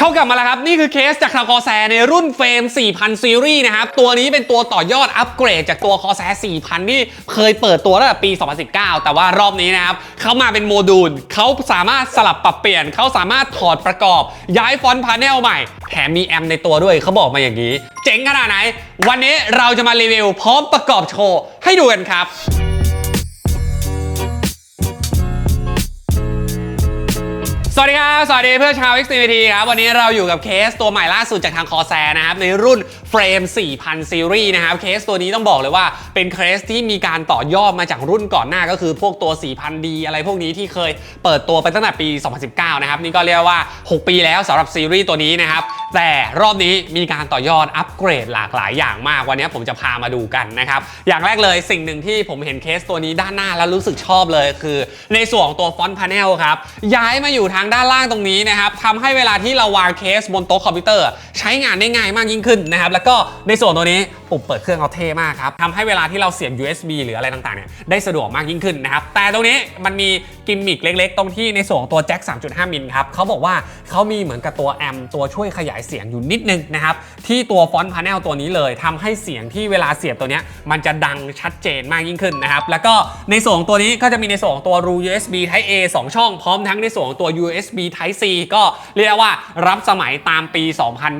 เขากลับมาแล้วครับ นี่คือเคสจากทางคอแซในรุ่นเฟรม 4000 ซีรีส์นะครับ ตัวนี้เป็นตัวต่อยอดอัปเกรดจากตัวคอแซ4000 ที่เคยเปิดตัวตั้งแต่ปี 2019 แต่ว่ารอบนี้นะครับเขามาเป็นโมดูลเขาสามารถสลับปรับเปลี่ยน เขาสามารถถอดประกอบ ย้ายฟอนต์พาเนลใหม่ แถมมีแอมในตัวด้วยเขาบอกมาอย่างนี้ เจ๋งขนาดไหน วันนี้เราจะมารีวิวพร้อมประกอบโชว์ให้ดูกันครับ สวัสดีครับ สวัสดีเพื่อนชาว XTVT ครับ วันนี้เราอยู่กับเคสตัวใหม่ล่าสุดจากทางคอแซนะครับ ในรุ่น เฟรม4000ซีรีส์นะครับเคสตัวนี้ต้องบอกเลยว่าเป็นเคสที่มีการต่อยอดมาจากรุ่นก่อนหน้าก็คือพวกตัว 4000D อะไรพวกนี้ที่เคยเปิดตัวไปตั้งแต่ปี 2019 นะครับ นี่ก็เรียกว่า 6 ปีแล้วสำหรับซีรีส์ตัวนี้นะครับ แต่รอบนี้มีการต่อยอดอัปเกรดหลากหลายอย่างมาก วันนี้ผมจะพามาดูกันนะครับ อย่างแรกเลยสิ่งหนึ่งที่ผมเห็นเคสตัวนี้ด้านหน้าแล้วรู้สึกชอบเลยคือ ในส่วนของตัวฟอนต์พาเนลครับ ย้ายมาอยู่ทางด้านล่างตรงนี้นะครับทำให้เวลาที่เราวางเคสบนโต๊ะคอมพิวเตอร์ ใช้งานได้ง่ายมากยิ่งขึ้นนะครับแล้วก็ในส่วนตัวนี้ปุ่มเปิดเครื่องเอาเท่มากครับทำให้เวลาที่เราเสียบ USB หรืออะไรต่างๆเนี่ยได้สะดวกมากยิ่งขึ้นนะครับ แต่ตรงนี้มันมีกิมมิคเล็กๆ ตรงที่ในส่วนของตัวแจ็ค 3.5 มิลครับเขาบอกว่าเขามีเหมือนกับตัวแอมตัวช่วยขยายเสียงอยู่นิดนึงนะครับที่ตัวฟอนต์พาเนลตัวนี้เลยทำให้เสียงที่เวลาเสียบตัวเนี้ยมันจะดังชัดเจนมากยิ่งขึ้นนะครับแล้วก็ในส่วนของตัวนี้ก็จะมีในส่วนของตัวรู USB Type A 2 ช่องพร้อมทั้งในส่วนของตัว USB Type C ก็เรียกว่ารับสมัยตามปี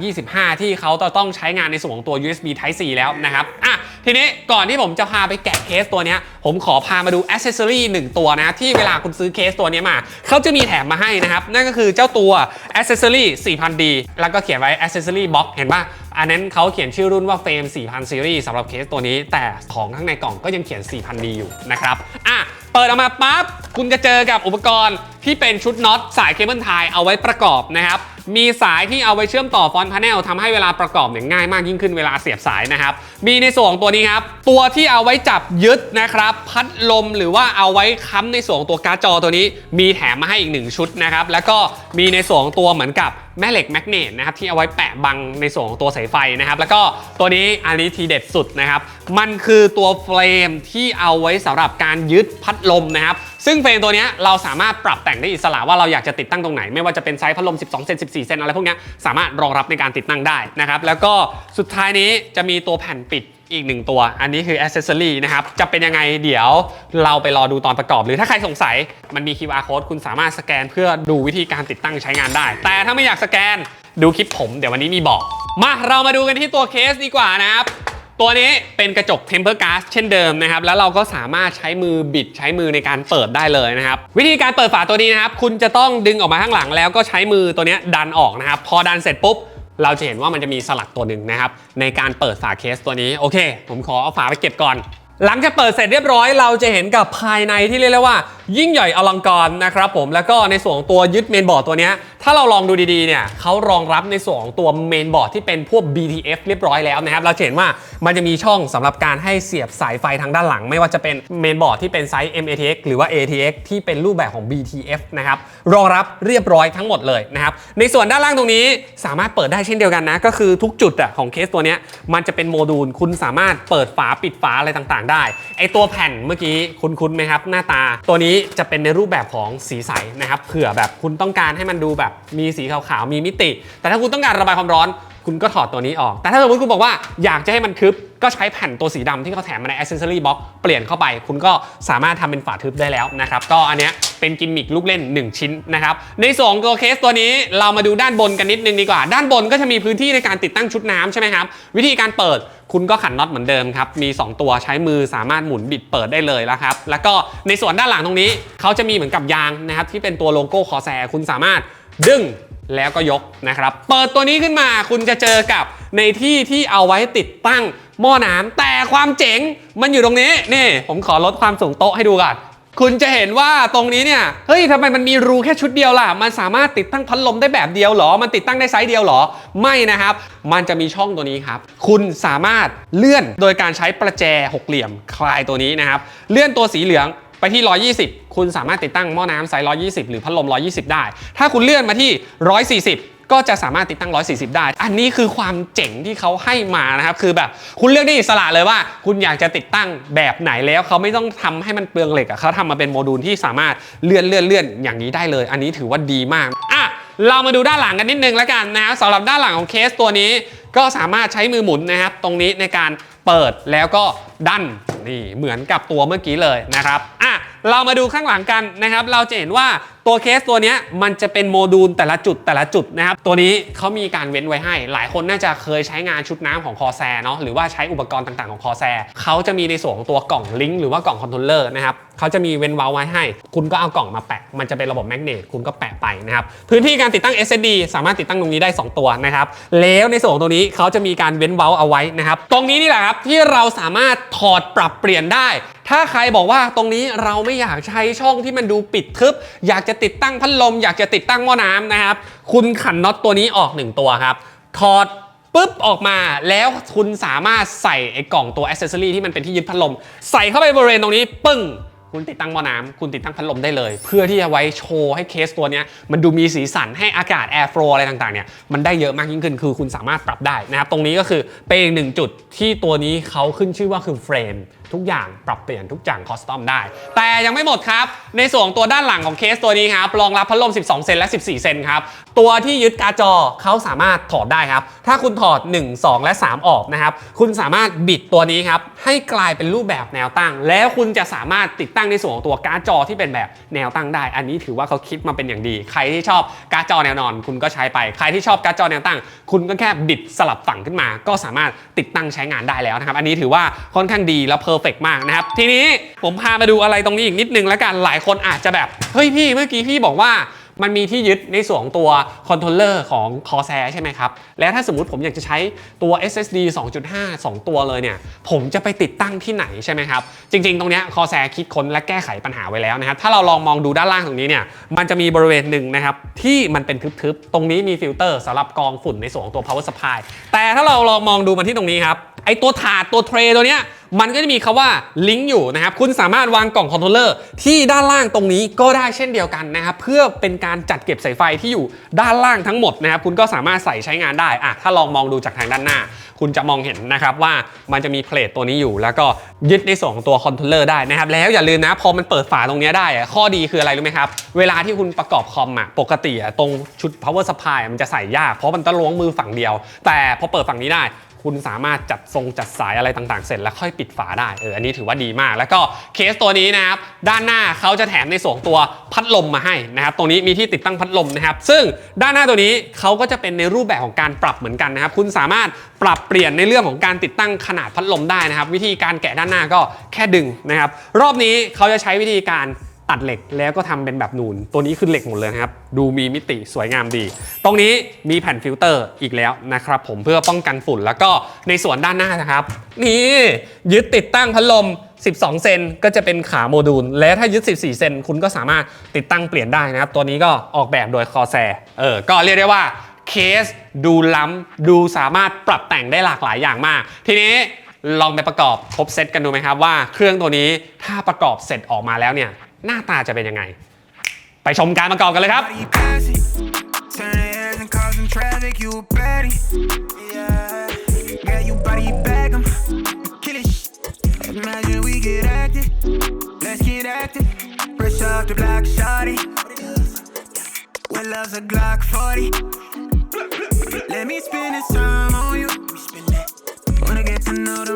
2025 ที่เขาจะต้องใช้งานในส่วนของตัว USB Type C แล้วนะครับอะทีนี้ก่อนที่ผมจะพาไปแกะเคสตัวนี้ผมขอพามาดูอ c เซสซอรี่หนึ่งตัวนะที่เวลาคุณซื้อเคสตัวนี้มาเขาจะมีแถมมาให้นะครับ นั่นก็คือเจ้าตัวอ c เซสซอรี่ 4000D แล้วก็เขียนไว้ Accessory Box เห็นป่ะอันนั้นเขาเขียนชื่อรุ่นว่าเฟรม4000 ซีรีส์สำหรับเคสตัวนี้ แต่ของข้างในกล่องก็ยังเขียน 4000D อยู่นะครับอะเปิดออกมาปั๊บคุณจะเจอกับอุปกรณ์ที่เป็นชุดน็อตสายเคเบิลไทยเอาไว้ประกอบนะครับ มีสายที่เอาไว้เชื่อมต่อฟอนต์พาเนลทำให้เวลาประกอบเนี่ยง่ายมากยิ่งขึ้นเวลาเสียบสายนะครับ มีในส่วนตัวนี้ครับ ตัวที่เอาไว้จับยึดนะครับ พัดลมหรือว่าเอาไว้ค้ำในส่วนตัวการ์ดจอตัวนี้ มีแถมมาให้อีกหนึ่งชุดนะครับ แล้วก็มีในส่วนตัวเหมือนกับ แม่เหล็กแมกเนตนะครับที่เอาไว้แปะบังในส่วนของตัวสายไฟนะครับแล้วก็ตัวนี้อันนี้ทีเด็ดสุดนะครับมันคือตัวเฟรมที่เอาไว้สำหรับการยึดพัดลมนะครับซึ่งเฟรมตัวนี้เราสามารถปรับแต่งได้อิสระว่าเราอยากจะติดตั้งตรงไหน ไม่ว่าจะเป็นไซส์พัดลม 12 เซน 14 เซนอะไรพวกนี้สามารถรองรับในการติดตั้งได้นะครับแล้วก็สุดท้ายนี้จะมีตัวแผ่นปิด อีกหนึ่งตัว อันนี้คือ accessory นะครับ จะเป็นยังไงเดี๋ยวเราไปรอดูตอนประกอบ หรือถ้าใครสงสัยมันมี QR code คุณสามารถสแกนเพื่อดูวิธีการติดตั้งใช้งานได้ แต่ถ้าไม่อยากสแกนดูคลิปผมเดี๋ยววันนี้มีบอก มาเรามาดูกันที่ตัวเคสดีกว่านะครับ ตัวนี้เป็นกระจก temper glass เช่นเดิมนะครับ แล้วเราก็สามารถใช้มือบิดใช้มือในการเปิดได้เลยนะครับ วิธีการเปิดฝาตัวนี้นะครับ คุณจะต้องดึงออกมาข้างหลังแล้วก็ใช้มือตัวนี้ดันออกนะครับ พอดันเสร็จปุ๊บ เราจะเห็นว่ามันจะมีสลักตัวหนึ่งนะครับในการเปิดฝาเคสตัวนี้โอเค ผมขอเอาฝาไปเก็บก่อน หลังจากเปิดเสร็จเรียบร้อยเราจะเห็นกับภายในที่เรียกได้ว่า ยิ่งใหญ่อลังการนะครับผมแล้วก็ในส่วนของตัวยึดเมนบอร์ดตัวนี้ ถ้าเราลองดูดีๆเนี่ยเขารองรับในส่วนของตัวเมนบอร์ดที่เป็นพวก BTF เรียบร้อยแล้วนะครับเราเห็นว่ามันจะมีช่องสำหรับการให้เสียบสายไฟทางด้านหลัง ไม่ว่าจะเป็นเมนบอร์ดที่เป็นไซส์ MATX หรือว่า ATX ที่เป็นรูปแบบของ BTF นะครับรองรับเรียบร้อยทั้งหมดเลยนะครับในส่วนด้านล่างตรงนี้สามารถเปิดได้เช่นเดียวกันนะก็คือทุกจุดอะของเคสตัวนี้มันจะเป็นโมดูลคุณสามารถเปิดฝาปิดฝาอะไรต่างๆได้ ไอตัวแผ่นเมื่อกี้คุ้นๆไหมครับ หน้าตาตัวนี้จะเป็นในรูปแบบของสีใสนะครับเผื่อแบบคุณต้องการให้มันดูแบบมีสีขาวๆมีมิติ แต่ถ้าคุณต้องการระบายความร้อน คุณก็ถอดตัวนี้ออก แต่ถ้าสมมติคุณบอกว่าอยากจะให้มันทึบ ก็ใช้แผ่นตัวสีดำที่เขาแถมมาใน accessory box เปลี่ยนเข้าไป คุณก็สามารถทำเป็นฝาทึบได้แล้วนะครับ ก็อันเนี้ยเป็นกิมมิคลูกเล่น 1 ชิ้นนะครับ ในสองตัวเคสตัวนี้เรามาดูด้านบนกันนิดนึงดีกว่า ด้านบนก็จะมีพื้นที่ในการติดตั้งชุดน้ำใช่ไหมครับ วิธีการเปิดคุณก็ขันน็อตเหมือนเดิมครับ มี 2 ตัวใช้มือสามารถหมุนบิดเปิดได้เลยแล้วครับ แล้วก็ในส่วนด้านหลังตรงนี้เขาจะมีเหมือนกับยางนะครับที่เป็นตัวโลโก้คอแซคุณสามารถดึง แล้วก็ยกนะครับ เปิดตัวนี้ขึ้นมาคุณจะเจอกับในที่ที่เอาไว้ติดตั้งหม้อน้ำแต่ความเจ๋งมันอยู่ตรงนี้นี่ผมขอลดความสูงโต๊ะให้ดูก่อนคุณจะเห็นว่าตรงนี้เนี่ย เฮ้ยทำไมมันมีรูแค่ชุดเดียวล่ะ มันสามารถติดตั้งพัดลมได้แบบเดียวหรอ มันติดตั้งได้ไซส์เดียวหรอ ไม่นะครับ มันจะมีช่องตัวนี้ครับ คุณสามารถเลื่อนโดยการใช้ประแจหกเหลี่ยมคลายตัวนี้นะครับ เลื่อนตัวสีเหลืองไปที่ 120 คุณสามารถติดตั้งหม้อน้ำไซส์ 120 หรือพัดลม 120 ได้ ถ้าคุณเลื่อนมาที่ 140ก็จะสามารถติดตั้ง 140 ได้ อันนี้คือความเจ๋งที่เขาให้มานะครับ คือแบบคุณเลือกได้อิสระเลยว่า คุณอยากจะติดตั้งแบบไหนแล้ว เขาไม่ต้องทำให้มันเปลืองเหล็กอะเขาทำมาเป็นโมดูลที่สามารถเลื่อนเลื่อนเลื่อนอย่างนี้ได้เลย อันนี้ถือว่าดีมากอะเรามาดูด้านหลังกันนิดนึงแล้วกันนะครับสำหรับด้านหลังของเคสตัวนี้ ก็สามารถใช้มือหมุนนะครับ ตรงนี้ในการเปิดแล้วก็ดันนี่เหมือนกับตัวเมื่อกี้เลยนะครับอะ เรามาดูข้างหลังกันนะครับ เราจะเห็นว่าตัวเคสตัวนี้มันจะเป็นโมดูลแต่ละจุดแต่ละจุดนะครับ ตัวนี้เขามีการเว้นไว้ให้ หลายคนน่าจะเคยใช้งานชุดน้ำของคอแซเนาะหรือว่าใช้อุปกรณ์ต่างๆของคอแซเขาจะมีในส่วนของตัวกล่องลิงก์หรือว่ากล่องคอนโทรลเลอร์นะครับเขาจะมีเว้นเว้าไว้ให้ คุณก็เอากล่องมาแปะ มันจะเป็นระบบแมกเนตคุณก็แปะไปนะครับ พื้นที่การติดตั้ง SSD สามารถติดตั้งตรงนี้ได้ 2 ตัวนะครับ แล้วในส่วนของตรงนี้เขาจะมีการเว้นเว้าเอาไว้นะครับ ตรงนี้นี่แหละครับที่เราสามารถถอดปรับเปลี่ยนได้ ถ้าใครบอกว่าตรงนี้เราไม่อยากใช้ช่องที่มันดูปิดทึบ อยากจะติดตั้งพัดลม อยากจะติดตั้งหม้อน้ำนะครับ คุณขันน็อตตัวนี้ออก 1 ตัวครับ ถอดปุ๊บออกมาแล้วคุณสามารถใส่ไอ้กล่องตัวอ c เซสซอรีที่มันเป็นที่ยึดพัดลม ใส่เข้าไปบริเวณตรงนี้ ปึ้ง คุณติดตั้งหม้อน้ำคุณติดตั้งพัดลมได้เลย เพื่อที่จะไว้โชว์ให้เคสตัวนี้มันดูมีสีสันให้อากาศแอร์ฟลูอะไรต่างๆเนี่ยมันได้เยอะมากยิ่งขึ้นคือคุณสามารถปรับได้นะครับตรงนี้ก็คือเป็นหนึ่งจุดที่ตัวนี้เขาขึ้นชื่อว่าคือเฟรม ทุกอย่างปรับเปลี่ยนทุกอย่างคอสตอมได้ แต่ยังไม่หมดครับ ในส่วนตัวด้านหลังของเคสตัวนี้ครับรองรับพัดลม 12 เซนและ 14 เซนครับ ตัวที่ยึดการ์จอเขาสามารถถอดได้ครับ ถ้าคุณถอด 1 2 และ 3 ออกนะครับ คุณสามารถบิดตัวนี้ครับ ให้กลายเป็นรูปแบบแนวตั้ง แล้วคุณจะสามารถติดตั้งในส่วนของตัวการ์จอที่เป็นแบบแนวตั้งได้ อันนี้ถือว่าเขาคิดมาเป็นอย่างดี ใครที่ชอบการ์จอแนวนอน คุณก็ใช้ไป ใครที่ชอบการ์จอแนวตั้ง คุณก็แค่บิดสลับฝั่งขึ้นมา ก็สามารถติดตั้งใช้งานได้แล้วนะครับ อันนี้ถือว่าค่อนข้างดีและเพร์เฟกมากนะครับ ทีนี้ผมพามาดูอะไรตรงนี้อีกนิดนึงแล้วกัน หลายคนอาจจะแบบ เฮ้ยพี่เมื่อกี้พี่บอกว่ามันมีที่ยึดในส่วนของตัวคอนโทรลเลอร์ของ Corsair ใช่ไหมครับ แล้วถ้าสมมติผมอยากจะใช้ตัว SSD 2.5 2 ตัวเลยเนี่ย ผมจะไปติดตั้งที่ไหนใช่ไหมครับ จริง ๆ ตรงเนี้ย Corsair คิดค้นและแก้ไขปัญหาไว้แล้วนะครับ ถ้าเราลองมองดูด้านล่างตรงนี้เนี่ย มันจะมีบริเวณหนึ่งนะครับ ที่มันเป็นทึบๆ ตรงนี้มีฟิลเตอร์สำหรับกรองฝุ่นในส่วนของตัว power supply แต่ถ้าเราลองมองดูมาที่ตรงนี้ครับ ไอตัวถาดตัวเทรตัวเนี้ยมันก็จะมีคาว่าลิงก์อยู่นะครับ คุณสามารถวางกล่องคอนโทรลเลอร์ที่ด้านล่างตรงนี้ก็ได้เช่นเดียวกันนะครับ เพื่อเป็นการจัดเก็บสายไฟที่อยู่ด้านล่างทั้งหมดนะครับ คุณก็สามารถใส่ใช้งานได้อะถ้าลองมองดูจากทางด้านหน้า คุณจะมองเห็นนะครับว่ามันจะมีเพลทตัวนี้อยู่ แล้วก็ยึดในส่วนของตัวคอนโทรลเลอร์ได้นะครับ แล้วอย่าลืมนะพอมันเปิดฝาตรงนี้ได้ ข้อดีคืออะไรรู้ไหมครับ เวลาที่คุณประกอบคอมอะปกติอะตรงชุด power supply มันจะใส่ยาก เพราะมันต้องล้วงมือฝั่งเดียว แต่พอเปิดฝั่งนี้ได้ คุณสามารถจัดทรงจัดสายอะไรต่างๆ เสร็จแล้วค่อยปิดฝาได้เอออันนี้ถือว่าดีมาก แล้วก็เคสตัวนี้นะครับด้านหน้าเขาจะแถมในส่วนตัวพัดลมมาให้นะครับตรงนี้มีที่ติดตั้งพัดลมนะครับซึ่งด้านหน้าตัวนี้เขาก็จะเป็นในรูปแบบของการปรับเหมือนกันนะครับคุณสามารถปรับเปลี่ยนในเรื่องของการติดตั้งขนาดพัดลมได้นะครับ วิธีการแกะด้านหน้าก็แค่ดึงนะครับรอบนี้เขาจะใช้วิธีการ ตัดเหล็กแล้วก็ทำเป็นแบบนูน ตัวนี้คือเหล็กหมดเลยนะครับ ดูมีมิติสวยงามดี ตรงนี้มีแผ่นฟิลเตอร์อีกแล้วนะครับผมเพื่อป้องกันฝุ่นแล้วก็ในส่วนด้านหน้านะครับ นี่ยึดติดตั้งพัดลม 12 เซนก็จะเป็นขาโมดูล และถ้ายึด 14 เซนคุณก็สามารถติดตั้งเปลี่ยนได้นะครับ ตัวนี้ก็ออกแบบโดยคอแซเออก็เรียกได้ว่าเคสดูล้ำดูสามารถปรับแต่งได้หลากหลายอย่างมาก ทีนี้ลองไปประกอบครบเซตกันดูไหมครับว่าเครื่องตัวนี้ถ้าประกอบเสร็จออกมาแล้วเนี่ย หน้าตาจะเป็นยังไง ไปชมการประกอบกันเลยครับ Body pass it. Turn the heads and causing traffic, you a baddie. Yeah. Got you body bag 'em. Kill it. Imagine we get active. Let's get active. Fresh off the block, shawty. Well, love's a Glock 40. Let me spend this time on you. Wanna get to know the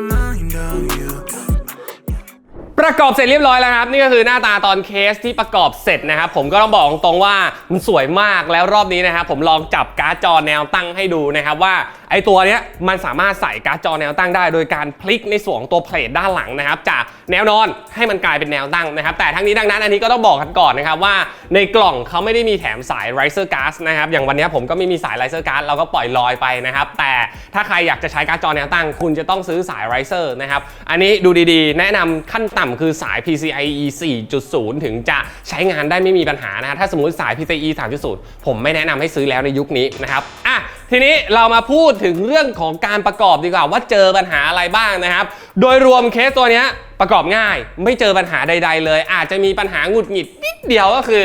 mind of you. ประกอบเสร็จเรียบร้อยแล้วครับ นี่ก็คือหน้าตาตอนเคสที่ประกอบเสร็จนะครับ ผมก็ต้องบอกตรงๆว่ามันสวยมากแล้วรอบนี้นะครับผมลองจับการ์ดจอแนวตั้งให้ดูนะครับว่า ไอตัวเนี้ยมันสามารถใส่การ์ดจอแนวตั้งได้โดยการพลิกในส่วนของตัวเพลทด้านหลังนะครับจากแนวนอนให้มันกลายเป็นแนวตั้งนะครับ แต่ทั้งนี้ทั้งนั้นอันนี้ก็ต้องบอกกันก่อนนะครับว่าในกล่องเขาไม่ได้มีแถมสาย riser card นะครับอย่างวันนี้ผมก็ไม่มีสาย riser card เราก็ปล่อยลอยไปนะครับแต่ถ้าใครอยากจะใช้การ์ดจอแนวตั้ง คุณจะต้องซื้อสาย riser นะครับอันนี้ดูดีๆ แนะนำขั้นต่ำคือสาย PCIe 4.0 ถึงจะใช้งานได้ไม่มีปัญหานะถ้าสมมุติสาย PCIe 3.0 ผมไม่แนะนำให้ซื้อแล้วในยุคนี้นะครับอะ ทีนี้เรามาพูดถึงเรื่องของการประกอบดีกว่าว่าเจอปัญหาอะไรบ้างนะครับ โดยรวมเคสตัวนี้ประกอบง่าย ไม่เจอปัญหาใด ๆ เลย อาจจะมีปัญหาหงุดหงิดนิดเดียวก็คือ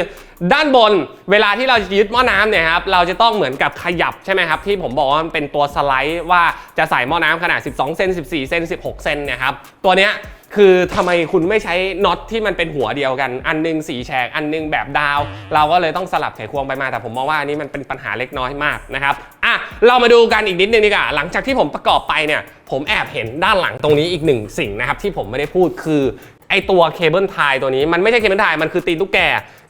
ด้านบนเวลาที่เราจะยึดหม้อน้ำเนี่ยครับเราจะต้องเหมือนกับขยับใช่ไหมครับที่ผมบอกว่ามันเป็นตัวสไลด์ว่าจะใส่หม้อน้ำขนาด 12 เซน 14 เซน 16 เซนเนี่ยครับตัวเนี้ยคือทำไมคุณไม่ใช้น็อตที่มันเป็นหัวเดียวกัน อันหนึงสีแฉกอันหนึงแบบดาว เราก็เลยต้องสลับไขควงไปมาแต่ผมมองว่าอันนี้มันเป็นปัญหาเล็กน้อยมากนะครับ อะเรามาดูกันอีกนิดนึงดีกว่าหลังจากที่ผมประกอบไปเนี่ย ผมแอบเห็นด้านหลังตรงนี้อีกหนึ่งสิ่งนะครับที่ผมไม่ได้พูดคือไอตัวเคเบิลไทยตัวนี้มันไม่ใช่เคเบิลไทยมันคือตีนตุ๊กแก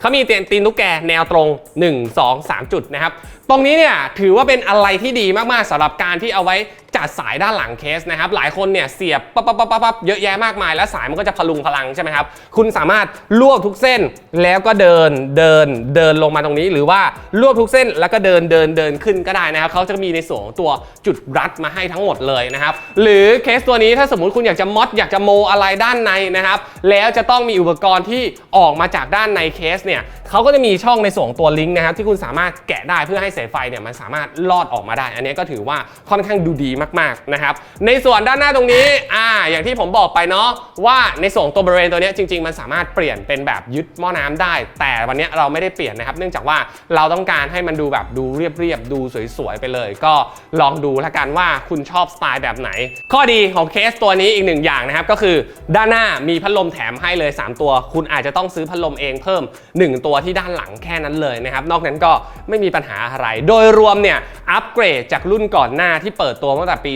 เขามีตีนตีนตุ๊กแกแนวตรง 1 2 3 จุดนะครับ ตรงนี้เนี่ยถือว่าเป็นอะไรที่ดีมากๆสำหรับการที่เอาไว้ จัดสายด้านหลังเคสนะครับหลายคนเนี่ยเสียบปั๊บปั๊บปั๊บเยอะแยะมากมาย แล้วสายมันก็จะพลุงพลังใช่ไหมครับคุณสามารถรวบทุกเส้นแล้วก็เดินเดินเดินลงมาตรงนี้ หรือว่ารวบทุกเส้นแล้วก็เดินเดินเดินขึ้นก็ได้นะครับเขาจะมีในส่วนของตัวจุดรัดมาให้ทั้งหมดเลยนะครับหรือเคสตัวนี้ถ้าสมมติคุณอยากจะมอดอยากจะโมอะไรด้านในนะครับแล้วจะต้องมีอุปกรณ์ที่ออกมาจากด้านในเคสเนี่ยเขาก็จะมีช่องในส่วนของตัวลิงก์นะครับที่คุณสามารถแกะได้เพื่อให้สายไฟเนี่ยมันสามารถลอดออกมาได้ อันนี้ก็ถือว่าค่อนข้างดูดีมากๆนะครับในส่วนด้านหน้าตรงนี้อ่าอย่างที่ผมบอกไปเนาะว่าในส่วนตัวบริเวณตัวนี้จริง ๆ มันสามารถเปลี่ยนเป็นแบบยึดหม้อน้ำได้ แต่วันนี้เราไม่ได้เปลี่ยนนะครับ เนื่องจากว่าเราต้องการให้มันดูแบบดูเรียบๆดูสวยๆไปเลย ก็ลองดูละกันว่าคุณชอบสไตล์แบบไหน ข้อดีของเคสตัวนี้อีกหนึ่งอย่างนะครับก็คือด้านหน้ามีพัดลมแถมให้เลย 3 ตัว คุณอาจจะต้องซื้อพัดลมเองเพิ่ม 1 ตัวที่ด้านหลังแค่นั้นเลยนะครับนอกนั้นก็ไม่มีปัญหาอะไร โดยรวมเนี่ยอัปเกรดจากรุ่นก่อนหน้าที่เปิดตัวเตั้งแต่ปี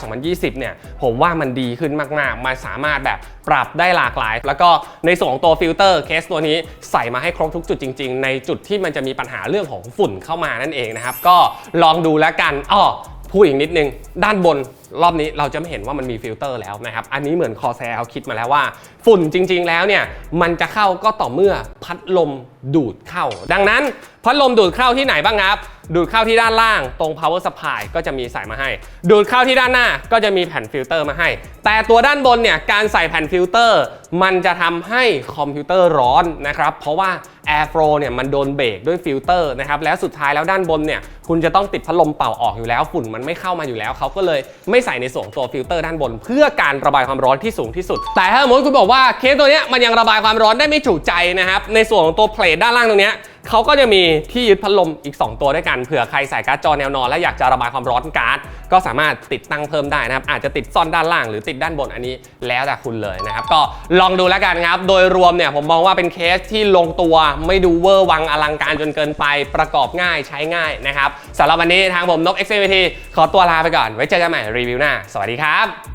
2019-2020 เนี่ย ผมว่ามันดีขึ้นมากๆ มันสามารถแบบปรับได้หลากหลาย แล้วก็ในส่วนของตัวฟิลเตอร์เคสตัวนี้ใส่มาให้ครบทุกจุดจริง ๆ ในจุดที่มันจะมีปัญหาเรื่องของฝุ่นเข้ามานั่นเองนะครับ ก็ลองดูแล้วกันอ้อพูดอีกนิดนึง ด้านบนรอบนี้เราจะไม่เห็นว่ามันมีฟิลเตอร์แล้วนะครับ อันนี้เหมือนคอแซเขาคิดมาแล้วว่า ฝุ่นจริง ๆ แล้วเนี่ยมันจะเข้าก็ต่อเมื่อพัดลมดูดเข้า ดังนั้นพัดลมดูดเข้าที่ไหนบ้างครับ ดูดเข้าที่ด้านล่างตรง power supply ก็จะมีใส่มาให้ ดูดเข้าที่ด้านหน้าก็จะมีแผ่นฟิลเตอร์มาให้ แต่ตัวด้านบนเนี่ยการใส่แผ่นฟิลเตอร์ มันจะทำให้คอมพิวเตอร์ร้อนนะครับ เพราะว่า Airflow เนี่ยมันโดนเบรกด้วยฟิลเตอร์นะครับ แล้วสุดท้ายแล้วด้านบนเนี่ยคุณจะต้องติดพัดลมเป่าออกอยู่แล้ว ฝุ่นมันไม่เข้ามาอยู่แล้วเขาก็เลยไม่ใส่ในส่วนตัวฟิลเตอร์ด้านบน เพื่อการระบายความร้อนที่สูงที่สุด แต่ถ้าสมมติคุณบอกว่าเคสตัวนี้มันยังระบายความร้อนได้ไม่จุใจนะครับในส่วนของตัวเพลทด้านล่างตรงนี้ เขาก็จะมีที่ยึดพัดลมอีก 2 ตัวด้วยกันเผื่อใครใส่การ์ดจอแนวนอนและอยากจะระบายความร้อนการ์ดก็สามารถติดตั้งเพิ่มได้นะครับอาจจะติดซ่อนด้านล่างหรือติดด้านบนอันนี้แล้วแต่คุณเลยนะครับก็ลองดูแล้วกันครับโดยรวมเนี่ยผมมองว่าเป็นเคสที่ลงตัวไม่ดูเวอร์วังอลังการจนเกินไปประกอบง่ายใช้ง่ายนะครับสำหรับวันนี้ทางผมนก x อ็กซ์ขอตัวลาไปก่อน ไว้เจอกันใหม่รีวิวหน้า สวัสดีครับ